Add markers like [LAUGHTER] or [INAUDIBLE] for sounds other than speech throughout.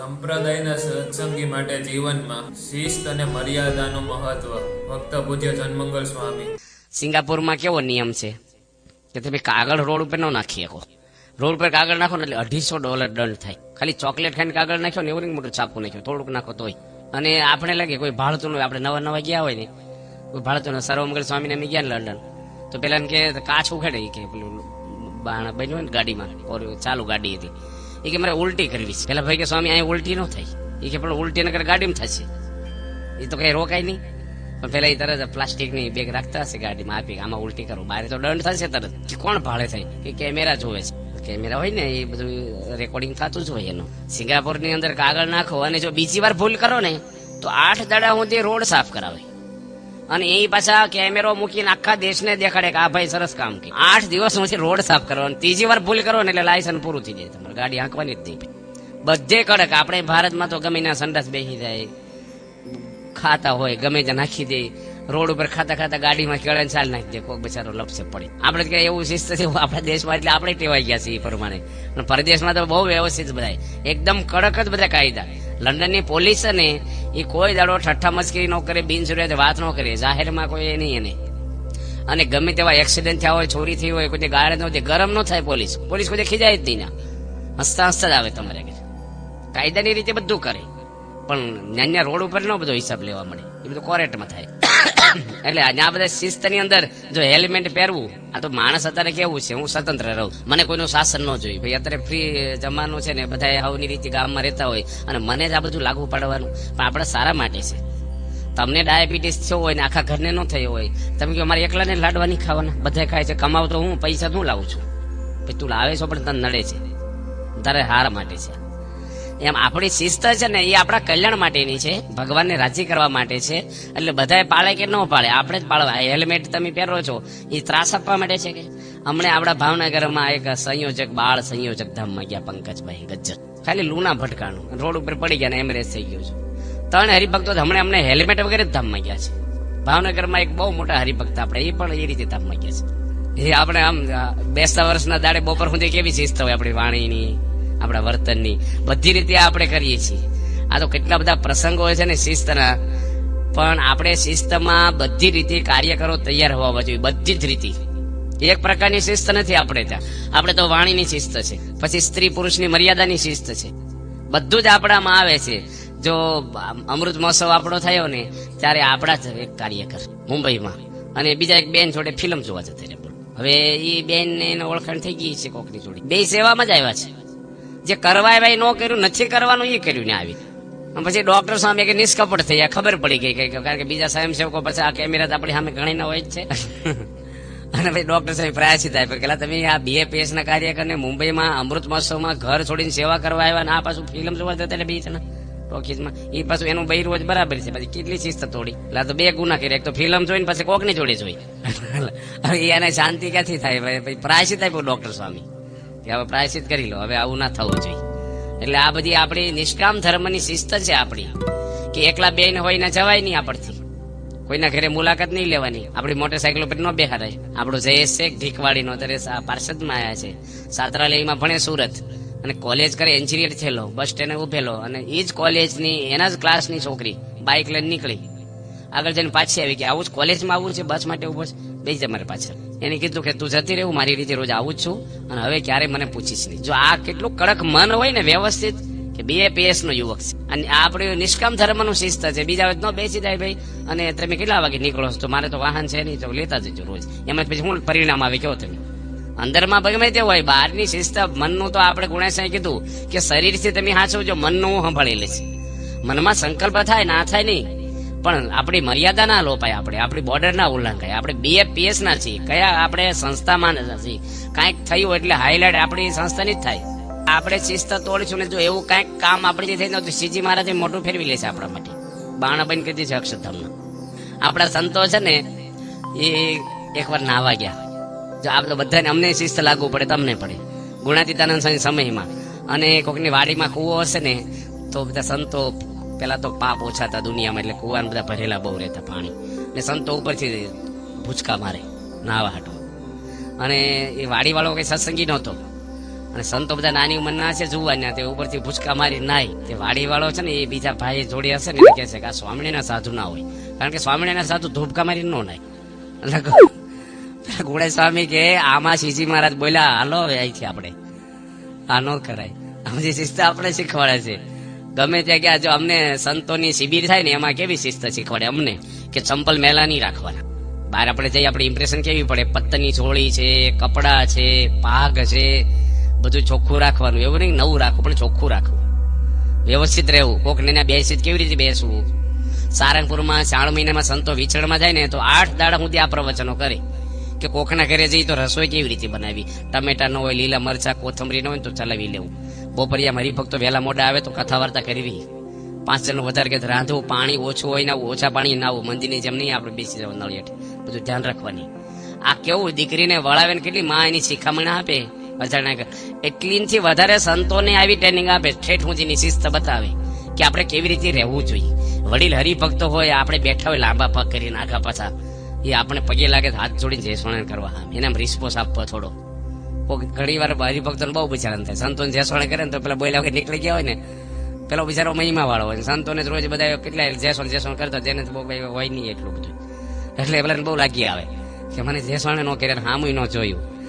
સંપ્રદાયના સત્સંગી માટે જીવનમાં શિસ્ત અને મર્યાદાનું મહત્વ. ભક્ત પૂજ્ય જનમંગલ સ્વામી. સિંગાપુરમાં કેવો નિયમ છે? કે તમે કાગળ રોડ ઉપર ન નાખી શકો. રોડ ઉપર કાગળ નાખો ને એટલે અઢીસો ડોલર દંડ થાય. ખાલી ચોકલેટ ખાઈને કાગળ નાખ્યો ને એવું મોટું છાપું નાખ્યું. થોડુંક નાખો તોય. અને આપણે લાગે કોઈ ભાળતું નહીં આપણે નવા નવા ગયા હોય ને, કોઈ ભાળતું ન સર્વમંગલ સ્વામીને અમે ગયા લંડન. તો પેલા કે, કાચ ઉખેડે કે, પેલું બાણા બન્યું હોય ને ગાડીમાં. ચાલુ ગાડી હતી. એ કે મારે ઉલટી કરવી છે. પેલા ભાઈ કે, સ્વામી, અહીંયા ઉલટી ન થાય. એ કે, પણ ઉલટી નગર ગાડીમાં થશે. એ તો કઈ રોકાય નહીં. પણ પેલા એ તરત પ્લાસ્ટિકની બેગ રાખતા હશે ગાડીમાં, આપી આમાં ઉલટી કરો બહાર તો દંડ થશે તરત. કોણ ભાડે થાય? કે કેમેરા જોવે છે. કેમેરા હોય ને, એ બધું રેકોર્ડિંગ થતું જ હોય એનું. સિંગાપુરની અંદર કાગળ નાખો અને જો બીજી વાર ભૂલ કરો ને, તો આઠ દાડા સુધી રોડ સાફ કરાવે. અને એ પાછા કેમેરો મૂકીને આખા દેશને દેખાડે કે આ ભાઈ સરસ કામ કે આઠ દિવસ પછી રોડ સાફ કરવાનો. ત્રીજી વાર ભૂલ કરો ને એટલે લાયસન્સ પૂરું થઈ જાય. તમારે ગાડી હાંકવાની જ નહીં. બધે કડક. આપણે ભારતમાં તો ગમે ના સંડાસ બેસી જાય. ખાતા હોય, ગમે તે નાખી દે. રોડ ઉપર ખાતા ખાતા ગાડીમાં કેળે ચાલ નાખી દે. કોઈ બિચારો લપસે પડે. આપણે કે એવું શિસ્ત છે આપણા દેશમાં એટલે આપણે ટેવાઈ ગયા છે એ પ્રમાણે. પણ પરદેશમાં તો બહુ વ્યવસ્થિત બધા એકદમ કડક જ બધા કાયદા. લંડનની પોલીસ ને એ કોઈ દાડો ઠઠ્ઠા મસ્કરી ન કરે બિનજરૂરિયાત વાત ન કરે, જાહેરમાં કોઈ નહીં એને. અને ગમે તેવા એક્સિડન્ટ થયા હોય, ચોરી થઈ હોય, કોઈ ગાળે ન હોય ગરમ ન થાય પોલીસ. પોલીસ કોઈ ખીજાય જ નહીં હસતા હસતા જ આવે તમારે કાયદાની રીતે બધું કરે. પણ નાના રોડ ઉપર ન બધો હિસાબ લેવા મળે. એ બધું કોરેટમાં થાય. એટલે આ બધા શિસ્તની અંદર જો હેલ્મેટ પહેરવું, આ તો માણસ અત્યારે કેવું છે, હું સ્વતંત્ર રહું. મને કોઈનું શાસન ન જોઈએ ભાઈ, અત્યારે ફ્રી જમાનું છે ને બધા આવની રીતે ગામમાં રહેતા હોય, અને મને જ આ બધું લાગુ પાડવાનું. પણ આપણે સારા માટે છે. તમને ડાયાબિટીસ થયો હોય ને, આખા ઘરને ન થયો હોય, તમે કહો મારે એકલાને લાડવા નહીં ખાવાના? બધા ખાય છે, કમાવ તો હું, પૈસા શું લાવું છું. ભાઈ, તું લાવે છો પણ તને નડે છે. તારે હાર માટે છે. એમ આપણી શિસ્ત છે ને એ આપણા કલ્યાણ માટેની છે. ભગવાનને રાજી કરવા માટે છે. એટલે બધાએ પાળે કે ન પાળે, આપણે જ પાળવા. હેલ્મેટ તમે પહેરો છો, એ ત્રાસ આપવા માટે છે કે? હમણાં આપણા ભાવનગરમાં એક સંયોજક, બાળ સંયોજક ધામમાં ગયા પંકજભાઈ, ગજ્જર. ખાલી લૂના ભટકાણું. રોડ ઉપર પડી ગયા ને એમરેજ થઈ ગયું છે. ત્રણ હરિભક્તો હમણાં અમને હેલ્મેટ વગેરે જ ધામમાં ગયા છે. ભાવનગરમાં એક બહુ મોટા હરિભક્ત આપણે, એ પણ એ રીતે ધામમાં ગયા છે. એ આપણે આમ બેસતા વર્ષના દાડે બપોર સુધી કેવી શિસ્ત હોય આપણી વાણીની? આપણા વર્તનની. બધી રીતે આપણે કરીએ છીએ. આ તો કેટલા બધા પ્રસંગો હોય છે ને શિસ્તના. પણ આપણે શિસ્તમાં બધી રીતે કાર્યકરો તૈયાર હોવા જોઈએ. બધી જ રીતે. એક પ્રકારની શિસ્ત નથી આપણે ત્યાં. આપણે તો વાણીની શિસ્ત છે. પછી સ્ત્રી પુરુષની મર્યાદાની શિસ્ત છે. બધું જ આપણામાં આવે છે. જો અમૃત મહોત્સવ આપણો થયો ને, ત્યારે આપણા જ એક કાર્યકર મુંબઈમાં. અને બીજા એક બેન જોડે ફિલ્મ જોવા જતા રહ્યા હવે એ બેન ને એને ઓળખાણ થઈ ગઈ છે કોકની જોડે. બે સેવામાં જ આવ્યા છે. જે કરવાય ભાઈ ન કર્યું, નથી કરવાનું એ કર્યું ને આવી. પછી ડોક્ટર સામે કે નિષ્કપટ થઈ ગયા ખબર પડી ગઈ કે કારણ કે બીજા સ્વયંસેવકો પછી આ કેમેરા તો આપણી સામે ઘણી ના હોય જ છે. [LAUGHS] અને પછી ડોક્ટર સાહેબ પ્રયાસી થાય પેલા તમે આ બીએપીએસ ના કાર્યકરને મુંબઈમાં અમૃત મહોત્સવમાં ઘર છોડીને સેવા કરવા આવ્યા અને આ પાછું ફિલ્મ જોવા જતા એટલે બીચ ના ટોકીઝમાં. એ પાછું એનું બૈર રોજ બરાબર છે, પછી કેટલી શિસ્ત તોડી. એટલે તો બે ગુના કરી એક તો ફિલ્મ જોઈને પછી કોકની જોડે જોઈ. [LAUGHS] હવે એને શાંતિ ક્યાંથી થાય? ભાઈ પ્રાયશિત આપ્યું ડોક્ટર સ્વામી. કે હવે પ્રાયશ્ચિત કરી લો, હવે આવું ના થવું જોઈએ. એટલે આ બધી આપણી નિષ્કામ ધર્મની શિસ્ત છે આપણી, કે એકલા બેન હોય ને જવાય નહીં આપણથી. કોઈના ઘરે મુલાકાત નહીં લેવાની. આપણી મોટરસાઇકલ ઉપર ન બેહારાય. આપણો જયેશ છે, ઢીકવાડીનો અત્યારે પાર્ષદમાં આવ્યા છે. સાત્રાલયમાં ભણે સુરત. અને કોલેજ કરે, એન્જિનિયર થયેલો, બસ સ્ટેન્ડ ઉભેલો. અને એ જ કોલેજની, એના જ ક્લાસની છોકરી. બાઇક લઈને નીકળી. આગળ જઈને પાછી આવી કે આવું કોલેજમાં આવું છે, બસ માટે ઊભો છે. બે જ અમારે પાછળ. એને કીધું કે તું જતી રહેવું, મારી રીતે રોજ આવું જ છું. અને હવે ક્યારે મને પૂછીશ નહીં. જો આ કેટલું કડક મન હોય ને વ્યવસ્થિત, કે બે પીએસ નો યુવક છે. અને આપણે નિષ્કામ ધર્મનું શિસ્ત છે. બીજા ન બેસી જાય ભાઈ. અને તમે કેટલા વાગે નીકળો છો? મારે તો વાહન છે નહીં, તો લેતા જજો રોજ. એમાં પછી શું પરિણામ આવે કેવો તમે અંદરમાં ગમે તે હોય, બહારની શિસ્ત, મનનું તો આપણે ગુણેશાએ કીધું કે શરીરથી તમે હાચવજો મનનું હું સંભાળી લેશે મનમાં સંકલ્પ થાય, ના થાય નહીં. પણ આપણી મર્યાદા ના લોપાય આપણે, આપણી બોર્ડર ના ઉલ્લંઘાય આપણે બીએફપીએસ ના છીએ. કયા આપણે સંસ્થામાં નથી કાંઈક થયું એટલે હાઈલાઇટ આપણી સંસ્થાની જ થાય. આપણે શિસ્ત તોડીશું ને જો એવું કાંઈક કામ આપણી થઈ તો સીજી મહારાજે મોટું ફેરવી લેશે આપણા માટે. બાણા બંધ કરી છે અક્ષરધામના આપણા સંતો છે ને, એ એકવાર નાવા ગયા. જો આપણે બધાને અમને શિસ્ત લાગુ પડે તમને પડે. ગુણાતીતાનંદ સમયમાં. અને કોઈકની વાડીમાં કૂવો હશે ને, તો બધા સંતો પેલા તો પાપ ઓછા હતા દુનિયામાં, એટલે કુવાન બધા ભરેલા બહુ રહેતા પાણી. ને સંતો ઉપરથી ભૂચકા મારે, નાવા હાટો. અને એ વાડીવાળો કઈ સત્સંગી નહોતો. અને સંતો બધા નાની ઉંમરના છે જોવાના તે ઉપરથી ભૂચકા મારી નાય. તે વાડીવાળો છે ને, એ બીજા ભાઈ જોડી હશે ને કહે છે કે આ સ્વામિનારાયણ સાધુ ના હોય. કારણ કે સ્વામિનારાયણ સાધુ ધૂપકા મારી નો નાય. એટલે ગ- સ્વામી કે, આમાં શિવજી મહારાજ બોલ્યા, હાલો અહીંથી આપણે. આ ન કરાય. આમ જે શિસ્ત આપણે શીખવાડે છે ગમે ત્યાં ગયા જો અમને સંતોની શિબિર થાય ને એમાં કેવી શિસ્ત શીખવાડે અમને? કે ચંપલ મેલા નહીં રાખવાના. બહાર આપણે જઈએ, આપણે ઇમ્પ્રેશન કેવી પડે? પત્તની ચોળી છે, કપડાં છે, પાગ છે, બધું ચોખ્ખું રાખવાનું. એવું નહીં, નવું રાખવું, પણ ચોખ્ખું રાખવું. વ્યવસ્થિત રહેવું. કોક ને બેસી કેવી રીતે બેસવું? સારંગપુરમાં શ્રાવણ મહિનામાં સંતો વિચરણમાં જાય ને, તો આઠ દાડા સુધી આ પ્રવચનો કરે. કે કોકના ઘરે જઈ તો રસોઈ કેવી રીતે બનાવી? ટમેટા ન હોય, લીલા મરચા કોથમરી ન હોય તો ચલાવી લેવું. બપોરિયા હરિભક્તો વહેલા મોડા આવે તો કથા વાર્તા કરવી પાંચ જણ વધારે કે રાંધવું, પાણી ઓછું હોય ને ઓછા પાણી ના આવું, મંદિરની જેમ નહીં આપણે બેસી જવું નળી બધું ધ્યાન રાખવાની. આ કેવું દીકરીને વળાવે ને કેટલી માં એની શિખામણ આપે? અજાણ્યા એટલીથી વધારે સંતોને આવી ટ્રેનિંગ આપે. ઠેઠ ઊંચીની શિસ્ત બતાવે કે આપણે કેવી રીતે રહેવું જોઈએ. વડીલ હરિભક્તો હોય, આપણે બેઠા હોય લાંબા પગ કરીને આખા પાછા. એ આપણે પગે લાગે હાથ જોડીને જય સ્વામિનારાયણ કરવા. એને રિસ્પોન્સ આપવો થોડો. ઘણી વાર હરિભક્તો બહુ બિચારા થાય. સંતોને જય કરે ને તો પેલા બોલ્યા વગર નીકળી ગયા હોય ને, પેલો બિચારો મહિમા વાળો હોય. સંતોને રોજ બધા કેટલા સ્વામી જય કરતા જેને બહુ હોય નહીં એટલું બધું. એટલે પેલા બહુ લાગી આવે કે મને ન નો કર્યા હામું ન જોયું.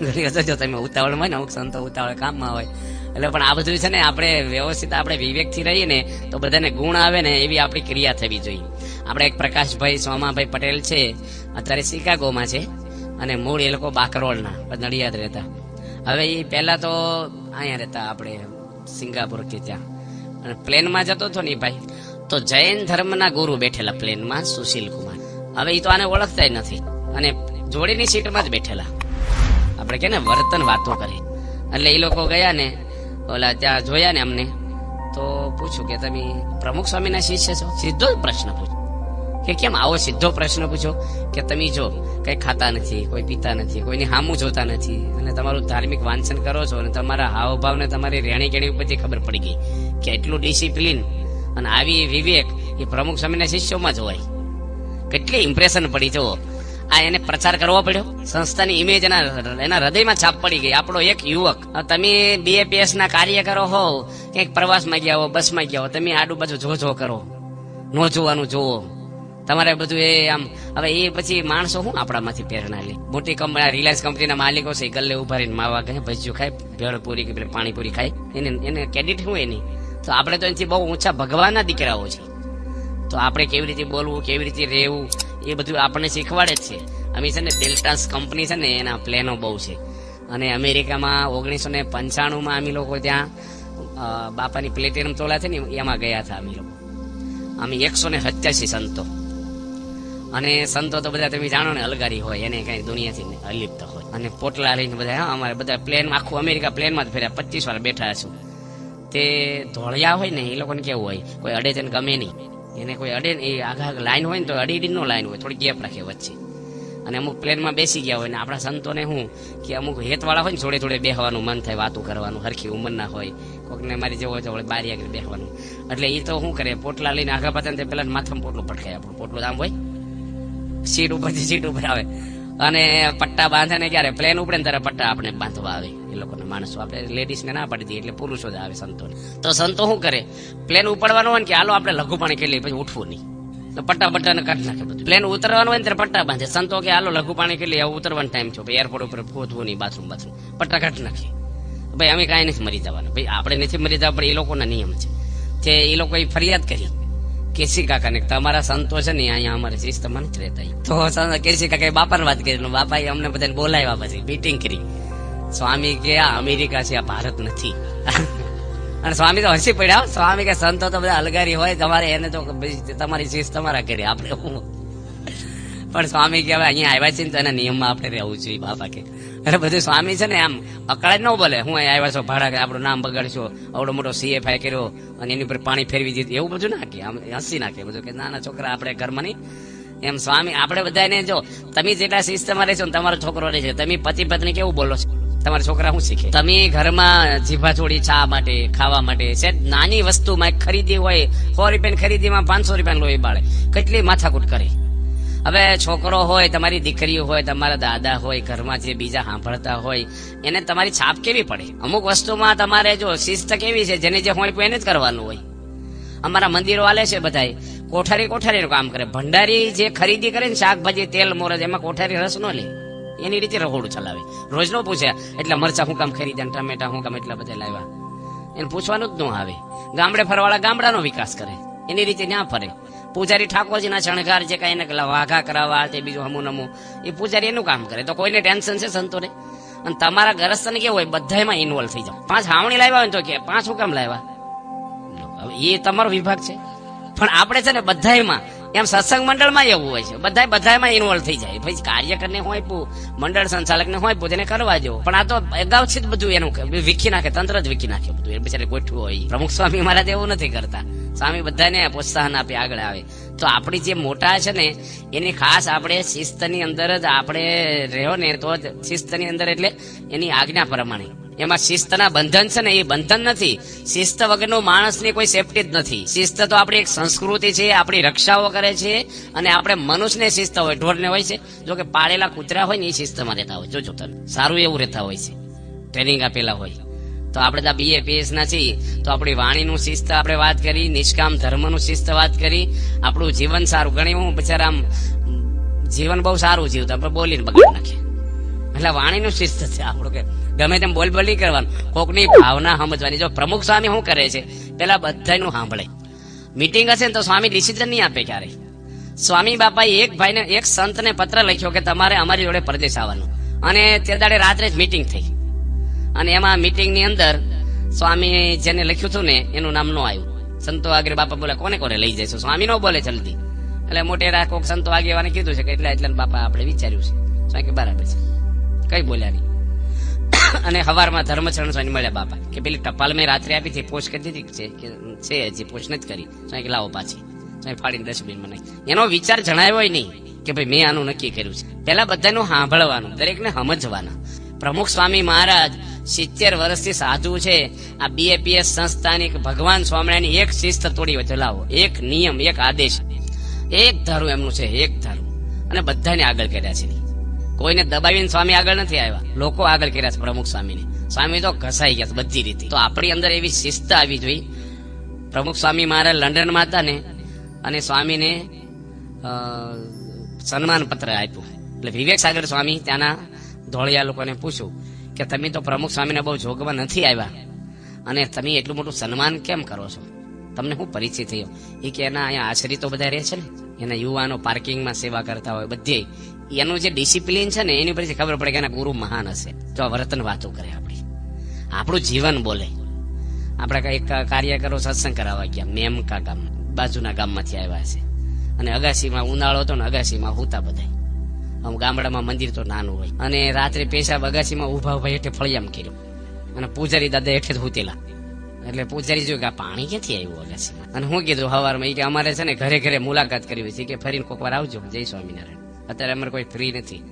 ઘણી વખત જો તમે ઉતાવળમાં હોય ને, અમુક સંતો ઉતાવળ કામમાં હોય. એટલે પણ આ બધું છે ને, આપણે વ્યવસ્થિત આપણે વિવેકથી રહીએ ને, તો બધાને ગુણ આવે ને, એવી આપણી ક્રિયા થવી જોઈએ. આપણે એક પ્રકાશભાઈ સોમાભાઈ પટેલ છે, અત્યારે શિકાગોમાં છે. અને મૂળ એ લોકો બાકરોલના નડિયાદ રહેતા. હવે એ પહેલા તો અહીંયા રહેતા આપણે, સિંગાપુર કે ત્યાં. અને પ્લેનમાં જતો હતો ને ભાઈ. તો જૈન ધર્મના ગુરુ બેઠેલા પ્લેનમાં સુશીલ કુમાર. હવે એ તો આને ઓળખતા નથી. અને જોડીની સીટમાં જ બેઠેલા. આપણે કે વર્તન વાતો કરે. એટલે એ લોકો ગયા ને, ઓલા ત્યાં જોયા ને અમને. તો પૂછ્યું કે તમે પ્રમુખ સ્વામીના શિષ્ય છો? સીધો જ પ્રશ્ન પૂછ્યો. કે કેમ આવો સીધો પ્રશ્ન પૂછો કે તમે જો કઈ ખાતા નથી, કોઈ પીતા નથી, કોઈની હામું જોતા નથી અને તમારું ધાર્મિક વાંચન કરો છો અને તમારા હાવભાવને તમારી રહેણી કેણી ઉપરથી ખબર પડી ગઈ કે એટલું ડિસિપ્લિન અને આવી વિવેક એ પ્રમુખ સ્વામીના શિષ્યોમાં જોવાય કેટલી ઇમ્પ્રેશન પડી જો આ એને પ્રચાર કરવો પડ્યો. સંસ્થાની ઇમેજ એના એના હૃદયમાં છાપ પડી ગઈ. આપણો એક યુવક તમે બીએપીએસ ના કાર્યકરો હોવ, ક્યાંક પ્રવાસમાં ગયા હો બસમાં ગયા હો તમે આડુબાજુ જો જો કરો. ન જોવાનું જોવો તમારે બધું એ આમ, હવે એ પછી માણસો શું આપણામાંથી પ્રેરણા લે. મોટી કંપની રિલાયન્સ કંપનીના માલિકો છે ગલ્લે ઊભા રહીને માવા કહે, ભજીયું ખાય ભેળપુરી કે પાણીપુરી ખાય. એને એને ક્રેડિટ શું એની. તો આપણે તો એનાથી બહુ ઊંચા ભગવાનના દીકરાઓ છે તો આપણે કેવી રીતે બોલવું, કેવી રીતે રહેવું, એ બધું આપણને શીખવાડે જ છે. અમે છે ને ડેલ્ટાસ કંપની છે ને, એના પ્લેનો બહુ છે. અને અમેરિકામાં ઓગણીસો ને પંચાણુંમાં અમે લોકો ત્યાં બાપાની પ્લેટિનમ તોલા છે ને, એમાં ગયા હતા અમે લોકો. અમે એકસો ને સત્યાસી સંતો. અને સંતો તો બધા તમે જાણો ને, અલગારી હોય, એને કઈ દુનિયાથી ને અલિપ્ત હોય. અને પોટલા લઈને બધા, હા, અમારે બધા પ્લેન આખું અમેરિકા પ્લેનમાં જ ફેર્યા, પચીસ વાર બેઠા છું તે ધોળિયા હોય ને, એ લોકોને કેવું હોય, કોઈ અડે તેને ગમે નહીં. એને કોઈ અડે ને, એ આગળ લાઈન હોય ને, તો અડી અડીનો લાઈન હોય, થોડી ગેપ રાખે વચ્ચે. અને અમુક પ્લેનમાં બેસી ગયા હોય ને, આપણા સંતોને શું કે અમુક હેતવાળા હોય ને, જોડે જોડે બેહવાનું મન થાય, વાતું કરવાનું, હરખી ઉંમરના હોય, કોકને મારી જેવો હોય તો બારી આગળ બેહવાનું. એટલે એ તો શું કરે, પોટલા લઈને આગળ પાછા પહેલાં માથામાં પોટલું પટકાય આપણું, પોટલું આમ હોય. સીટ ઉપરથી સીટ ઉપર આવે. અને પટ્ટા બાંધે ને ક્યારે પ્લેન ઉપડે ને ત્યારે પટ્ટા આપણે બાંધવા આવે. એ લોકોને માણસો આપણે લેડીઝ ને ના પાડી દઈએ એટલે પુરુષો જ આવે સંતોને. તો સંતો શું કરે? પ્લેન ઉપડવાનું હોય ને કે હાલો આપણે લઘુ પાણી કરી પછી ઉઠવું નહીં. તો પટ્ટા પટ્ટાને કાઢી નાખે બધું. પ્લેન ઉતરવાનું હોય ને ત્યારે પટ્ટા બાંધે. સંતો કે હાલો લઘુ પાણી લઈએ હવે ઉતરવાનો ટાઈમ છે એરપોર્ટ ઉપર પહોંચવું નહીં બાથરૂમ બાથરૂમ પટ્ટા કાઢી નાખીએ ભાઈ, અમે કાંઈ નથી મરી જવાના. ભાઈ, આપણે નથી મરી જવા પણ એ લોકોના નિયમ છે. તે એ લોકોએ ફરિયાદ કરી. કેસી કાકા ને તમારા સંતો છે ને, અહીંયા અમારે શિસ્તમાં જ રહેતા તો કેસી કાકા બાપાને વાત કરી બાપા અમને બધાને બોલાવ્યા પછી મીટિંગ કરી. સ્વામી કે, આ અમેરિકા છે, આ ભારત નથી. અને સ્વામી તો હસી પડ્યા સ્વામી કે સંતો તો બધા અલગારી હોય, તમારે એને તો તમારી શિસ્ત તમારા કરી આપણે પણ સ્વામી કે, હવે અહીંયા આવ્યા છે ને, તો એના નિયમમાં આપણે રહેવું જોઈએ, બાપા કે. એટલે બધું સ્વામી છે ને આમ અકળાય ન બોલે. હું અહીંયા આવ્યા છો ભાડા આપણું નામ બગાડશો. આવડો મોટો સીએફઆઈ કર્યો અને એની ઉપર પાણી ફેરવી દીધું. એવું બધું નાખે આમ હસી નાખે બધું કે નાના છોકરા આપણે ઘરમાં નહીં એમ સ્વામી, આપણે બધાને જો તમે જેટલા શિસ્તમાં રહેશો ને તમારો છોકરો રહે છે તમે પતિ પત્ની કેવું બોલો છો? તમારા છોકરા શું શીખે? તમે ઘરમાં જીભા છોડી ચા માટે, ખાવા માટે સેટ નાની વસ્તુમાં ખરીદી હોય, સો રૂપિયાની ખરીદીમાં પાંચસો રૂપિયાનું લોહી બાળે. કેટલી માથાકૂટ કરે? હવે છોકરો હોય, તમારી દીકરીઓ હોય, તમારા દાદા હોય, ઘરમાં જે બીજા સાંભળતા હોય, એને તમારી છાપ કેવી પડે? અમુક વસ્તુમાં તમારે જો શિસ્ત કેવી છે, જેને જે હોય એને જ કરવાનું હોય. અમારા મંદિરો આલે છે બધાય. કોઠારી કોઠારીનું કામ કરે. ભંડારી જે ખરીદી કરે ને શાકભાજી, તેલ, મોરજ, એમાં કોઠારી રસ ન લે. એની રીતે રહોડું ચલાવે. રોજ નો પૂછે, એટલે મરચા હું કામ ખરીદ્યા ટમેટા હું કામ એટલા બધા લાવ્યા? એને પૂછવાનું જ ન આવે. ગામડે ફરવાળા ગામડાનો વિકાસ કરે. એની રીતે ના ફરે. પૂજારી ઠાકોરજીના શણગાર જે કાંઈ એને વાઘા કરાવવા, તે બીજું હમું નમું, એ પૂજારી એનું કામ કરે. તો કોઈને ટેન્શન છે સંતોને? અને તમારા ગરસ્તાને કેવું હોય બધામાં ઇન્વોલ્વ થઈ જાવ પાંચ હાવણી લાવ્યા હોય તો કે, પાંચ હું કામ લાવ્યા? એ તમારો વિભાગ છે. પણ આપણે છે ને બધાયમાં એમ સત્સંગ મંડળમાં એવું હોય છે. બધા બધાયમાં ઇન્વોલ્વ થઈ જાય. પછી કાર્યકરને હોય પુ મંડળ સંચાલકને હોય પુ તેને કરવા જો પણ આ તો અગાઉથી જ બધું એનું વિખી નાખે, તંત્ર જ વિખી નાખે બધું. એ બિચારે ગોઠવું હોય. પ્રમુખ સ્વામી મહારાજ એવું નથી કરતા. સ્વામી બધાને પ્રોત્સાહન આપી, આગળ આવે. તો આપણી જે મોટા છે ને, એની ખાસ આપણે શિસ્તની અંદર જ આપણે રહ્યો ને, તો શિસ્તની અંદર એટલે એની આજ્ઞા પ્રમાણે. એમાં શિસ્તના બંધન છે ને એ બંધન નથી. શિસ્ત વગરનો માણસની કોઈ સેફટી જ નથી. શિસ્ત તો આપણી એક સંસ્કૃતિ છે, આપણી રક્ષાઓ કરે છે અને આપણે મનુષ્યને શિસ્ત હોય, ઢોરને હોય છે. જો કે પાળેલા કૂતરા હોય ને એ શિસ્તમાં રહેતા હોય. જોજો તને સારું એવું રહેતા હોય છે. ટ્રેનિંગ આપેલા હોય. તો આપણે તો બીએ પીએસ ના છીએ. તો આપણી વાણીનું શિસ્ત આપણે વાત કરી, નિષ્કામ ધર્મનું શિસ્ત વાત કરી. આપણું જીવન સારું ઘણી હું બિચારા આમ જીવન બહુ સારું જીવતા આપણે બોલીને બગાડી નાખીએ. એટલે વાણીનું શિસ્ત છે આપણું કે ગમે તેમ બોલ બોલી કરવાનું. કોકની ભાવના સમજવાની. જો પ્રમુખ સ્વામી શું કરે છે? પેલા બધાનું સાંભળે. મીટિંગ હશે ને તો સ્વામી ડિસિઝન નહીં આપે ક્યારેય. સ્વામી બાપાએ એક ભાઈને, એક સંતને પત્ર લખ્યો કે તમારે અમારી જોડે પરદેશ આવવાનું. અને તે દાડે રાત્રે જ મીટિંગ થઈ. અને એમાં મીટિંગની અંદર સ્વામી જેને લખ્યું હતું ને, એનું નામ નો આવ્યું. સંતો આગળ બાપા બોલે, કોને કોને લઈ જઈશું? સ્વામી નો બોલે જલ્દી. એટલે મોટેરા કોક સંતો આગેવાને કીધું છે કે, એટલે એટલે બાપા આપણે વિચાર્યું છે. સ્વામી કે, બરાબર છે. કઈ બોલ્યા નહીં. અને હવારમાં ધર્મચરણ સ્વામી મળ્યા બાપા. કે પેલી ટપાલ મેં રાત્રે આપી હતી, પોસ્ટ કરી દીધી છે, કે છે હજી પોસ્ટ નથી કરી. સ્વામી લાવો પાછી. સ્વામી ફાડીને ડસ્ટબિનમાં નાખી એનો વિચાર જણાવ્યો નહીં કે ભાઈ મેં આનું નક્કી કર્યું છે. પેલા બધાનું સાંભળવાનું, દરેકને સમજવાના. પ્રમુખ સ્વામી મહારાજ સિત્તેર વર્ષથી સાધુ છે. આ બીએપીએસ સંસ્થાની ભગવાન સ્વામિનારાયણ એક શિસ્ત તોડી હોય લાવો. એક નિયમ, એક આદેશ. એક ધારું એમનું છે, એક ધારું. અને બધાને આગળ કર્યા છે. કોઈને દબાવીને સ્વામી આગળ નથી આવ્યા. લોકો આગળ કર્યા છે પ્રમુખ સ્વામીને. સ્વામી તો ઘસાઈ ગયા બધી રીતે. તો આપણી અંદર એવી શિસ્ત આવી જોઈ. પ્રમુખ સ્વામી મારા લંડનમાં હતા ને અને સ્વામીને સન્માન પત્ર આપ્યું. એટલે વિવેક સાગર સ્વામી ત્યાંના ધોળિયા લોકોને પૂછ્યું કે તમે તો પ્રમુખ સ્વામીને બહુ જોગમાં નથી આવ્યા. અને તમે એટલું મોટું સન્માન કેમ કરો છો? તમને હું પરિચય થયો. એ કે એના અહીંયા આશ્રિતો બધા રહે છે ને? એના યુવાનો પાર્કિંગમાં સેવા કરતા હોય બધે. એનું જે ડિસિપ્લિન છે ને, એની પરથી ખબર પડે કે એના ગુરુ મહાન હશે. તો આ વર્તન વાતો કરે આપણી. આપણું જીવન બોલે. આપણે કાર્ય કાર્યકરો સત્સંગ કરાવવા ગયા. મેમકા ગામ, બાજુના ગામમાંથી આવ્યા છે. અને અગાસીમાં ઉનાળો હતો ને, અગાસીમાં હુતા બધા. આમ ગામડામાં મંદિર તો નાનું હોય. અને રાત્રે પેશાબ અગાસીમાં ઊભા ઊભા હેઠે ફળિયામ કર્યું. અને પૂજારી દાદા હેઠે જ હુતેલા. એટલે પૂછારી જોયું કે આ પાણી ક્યાંથી આવ્યું અગાસીમાં અને હું કીધું, હવારમાં એ કે અમારે છે ને ઘરે ઘરે મુલાકાત કરવી છે. કે ફરીને કોક વાર આવજો. જય સ્વામિનારાયણ. અત્યારે અમારે કોઈ ફ્રી નથી.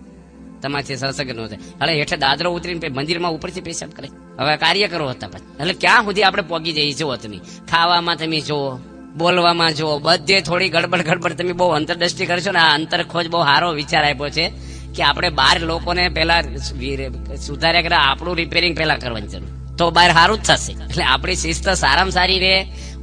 તમારથી સત્સંગ નો થાય. એટલે હેઠે દાદરો ઉતરીને મંદિરમાં ઉપરથી પેશાબ કરે. હવે કાર્ય કરો હતા પછી. એટલે ક્યાં સુધી આપણે પોગી જઈએ? જુઓ તમે. ખાવામાં તમે જુઓ, બોલવામાં જુઓ, બધે થોડી ગડબડ ગડબડ તમે બહુ અંતરદ્રષ્ટિ કરશો ને આ અંતર ખોજ બહુ સારો વિચાર આપ્યો છે કે આપણે બાર લોકોને પહેલા સુધાર્યા કરે આપણું રિપેરિંગ પહેલા કરવાની જરૂર. તો બહાર સારું જ થશે. એટલે આપણી શિસ્ત સારામાં સારી રહે.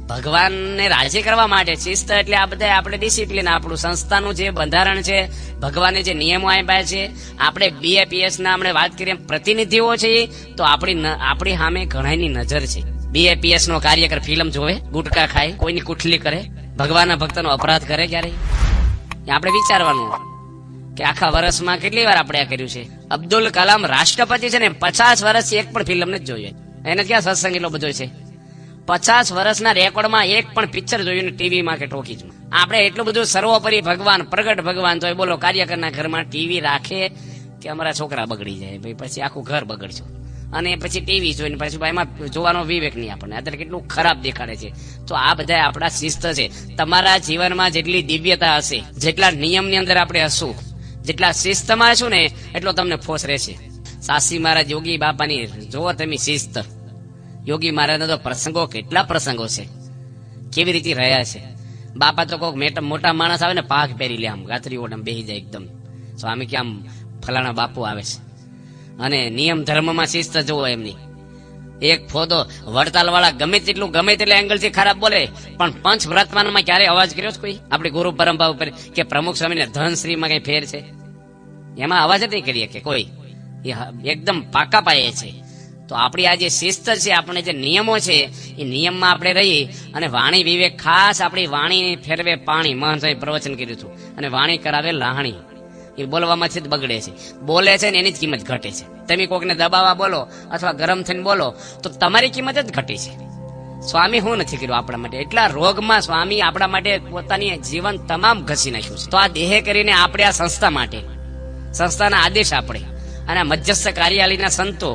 ભગવાનને રાજી કરવા માટે શિસ્ત એટલે આ બધા આપણે ડિસિપ્લિન આપણું સંસ્થાનું જે બંધારણ છે ભગવાને જે નિયમો આપ્યા છે, આપણે બીએપીએસ ના આપણે વાત કરીએ પ્રતિનિધિઓ છે તો આપણી આપણી સામે ઘણાની નજર છે. બીએપીએસ નો કાર્યકર ફિલ્મ જોવે, ગુટકા ખાય, કોઈની કુઠલી કરે, ભગવાનના ભક્તનો અપરાધ કરે ક્યારે? આપણે વિચારવાનું કે આખા વર્ષમાં કેટલી વાર આપણે આ કર્યું છે? અબ્દુલ કલામ રાષ્ટ્રપતિ છે ને પચાસ વર્ષથી એક પણ ફિલ્મ નથી જોઈ એને ક્યાં સત્સંગ એટલો બધો છે? પચાસ વર્ષના રેકોર્ડમાં એક પણ પિક્ચર જોયું ટીવીમાં કે ટોકીજમાં આપણે એટલું બધું સર્વોપરી ભગવાન, પ્રગટ ભગવાન તો એ બોલો, કાર્યકરના ઘરમાં ટીવી રાખે કે અમારા છોકરા બગડી જાય. ભાઈ, પછી આખું ઘર બગડશું. અને પછી ટીવી જોઈને પછી એમાં જોવાનો વિવેક નહીં આપણને. અત્યારે કેટલું ખરાબ દેખાડે છે. તો આ બધા આપણા શિસ્ત છે. તમારા જીવનમાં જેટલી દિવ્યતા હશે, જેટલા નિયમની અંદર આપણે હશું, જેટલા શિસ્તમાં હશું ને, એટલો તમને ફોસ રહેશે. સાસી મહારાજ યોગી બાપાની, જોવો તમે શિસ્ત. યોગી મહારાજના તો પ્રસંગો કેટલા પ્રસંગો છે. કેવી રીતે રહ્યા છે. બાપા તો કોઈક મેટ માણસ આવે ને પાક પહેરી લે આમ ગાતરી ઓઢામ બેહી જાય એકદમ. સ્વામી કે આમ ફલાણા બાપુ આવે છે. અને નિયમ ધર્મમાં શિસ્ત જુઓ એમની. એક ફોદો વડતાલ વાળા ગમે તેટલું, ગમે તેટલા એંગલથી ખરાબ બોલે, પણ પંચ વ્રતમાનમાં ક્યારે અવાજ કર્યો છે કોઈ? આપણી ગુરુ પરંપરા ઉપર કે પ્રમુખ સ્વામીને ધનશ્રીમાં કઈ ફેર છે? એમાં અવાજ જ નહીં કરીએ કે કોઈ? એ એકદમ પાકા પાયે છે. તો આપણી આ જે શિસ્ત છે, આપણે જે નિયમો છે, એ નિયમમાં આપણે રહી અને વાણી વિવેક ખાસ આપણી વાણી ફેરવે પાણી. મહંતોએ પ્રવચન કર્યું હતું. અને વાણી કરાવે લાહણી. એ બોલવામાંથી જ બગડે છે. બોલે છે ને એની જ કિંમત ઘટે છે. તમે કોકને દબાવવા બોલો અથવા ગરમ થઈને બોલો, તો તમારી કિંમત જ ઘટી છે. સ્વામી હું નથી કર્યું આપણા માટે. એટલા રોગમાં સ્વામી આપણા માટે પોતાની જીવન તમામ ઘસી નાખ્યું છે. તો આ દેહ કરીને આપણે આ સંસ્થા માટે, સંસ્થાના આદેશ આપણે અને મધ્યસ્થ કાર્યાલયના સંતો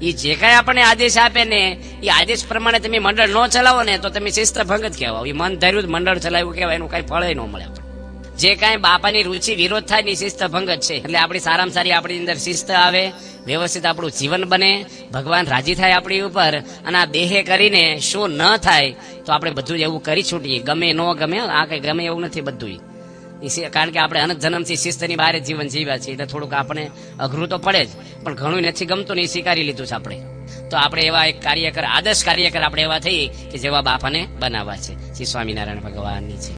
એ જે કાંઈ આપણને આદેશ આપે ને એ આદેશ પ્રમાણે તમે મંડળ ન ચલાવો ને, તો તમે શિસ્ત ભંગ જ કહેવાય એ મન ધર્યું મંડળ ચલાવ્યું કહેવાય, એનું કઈ ફળ ન મળે જે કાંઈ બાપાની રુચિ વિરોધ થાય ને એ શિસ્ત ભંગ જ છે. એટલે આપણી સારામાં સારી આપણી અંદર શિસ્ત આવે, વ્યવસ્થિત આપણું જીવન બને, ભગવાન રાજી થાય આપણી ઉપર, અને આ દેહે કરીને શું ન થાય, તો આપણે બધું એવું કરી છૂટીએ. ગમે ન ગમે, આ કઈ ગમે એવું નથી બધું કારણ કે આપણે અનંત જન્મથી શિસ્તની બહાર જીવન જીવ્યા છીએ, એટલે થોડુંક આપણે અઘરું તો પડે જ, પણ ઘણું નથી ગમતું ને એ સ્વીકારી લીધું છે આપણે. તો આપણે એવા એક કાર્યકર, આદર્શ કાર્યકર આપણે એવા થઈ કે જેવા બાપાને બનાવવા છે. શ્રી સ્વામિનારાયણ ભગવાનની છે.